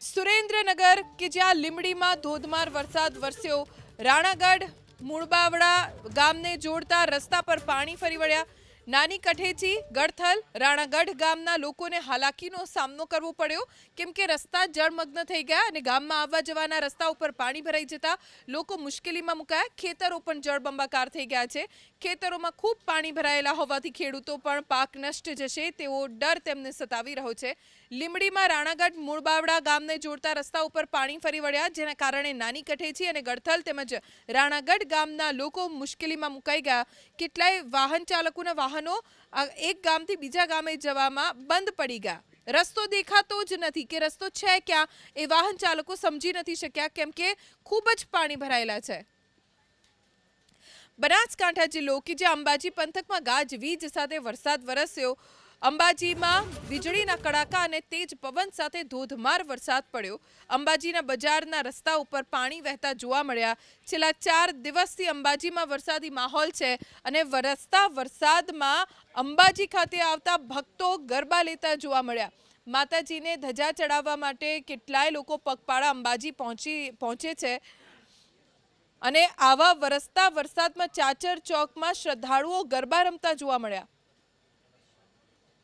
સુરેન્દ્રનગર કે જ્યાં લીમડીમાં ધોધમાર વરસાદ વરસ્યો, રાણાગઢ, મૂળબાવડા ગામને જોડતા રસ્તા પર પાણી ફરી વળ્યા. નાની કઠેચી ગડથલ રાણાગઢ ગામના લોકોને હાલાકીનો સામનો કરવો પડ્યો. કેમ કે રસ્તા જળમગ્ન થઈ ગયા અને ગામમાં આવવા જવાના રસ્તા ઉપર પાણી ભરાઈ જતા લોકો મુશ્કેલીમાં મુકાયા. ખેતરો પણ જળબંબાકાર થઈ ગયા છે. ખેતરોમાં ખૂબ પાણી ભરાયેલા હોવાથી ખેડૂતો પણ પાક નષ્ટ જશે તેવો ડર તેમને સતાવી રહ્યો છે. લીમડીમાં રાણાગઢ, મૂળબાવડા ગામને જોડતા રસ્તા ઉપર પાણી ફરી વળ્યા, જેના કારણે નાની કઠેચી અને ગડથલ તેમજ રાણાગઢ ગામના લોકો મુશ્કેલીમાં મુકાઈ ગયા. કેટલાય વાહન ચાલકોના વાહનો આ એક ગામથી બીજા ગામે જવામાં બંધ પડી ગયા. રસ્તો દેખાતો જ નથી કે રસ્તો છે ક્યાં એ વાહન ચાલકો સમજી નથી શક્યા કેમ કે ખૂબ જ પાણી ભરાયેલા છે. બનાસકાંઠા જિલ્લો કે જે અંબાજી પંથકમાં ગાજવીજ સાથે વરસાદ વરસ્યો અંબાજીમાં વીજળીના કડાકા અને તેજ પવન સાથે ધોધમાર વરસાદ પડ્યો. અંબાજીના બજારના રસ્તા ઉપર પાણી વહેતા જોવા મળ્યા. છેલ્લા ચાર દિવસથી અંબાજીમાં વરસાદી માહોલ છે અને વરસતા વરસાદમાં અંબાજી ખાતે આવતા ભક્તો ગરબા લેતા જોવા મળ્યા. માતાજીને ધજા ચડાવવા માટે કેટલાય લોકો પગપાળા અંબાજી પહોંચી, પહોંચે છે. અને આવા વરસતા વરસાદમાં ચાચર ચોકમાં શ્રદ્ધાળુઓ ગરબા રમતા જોવા મળ્યા.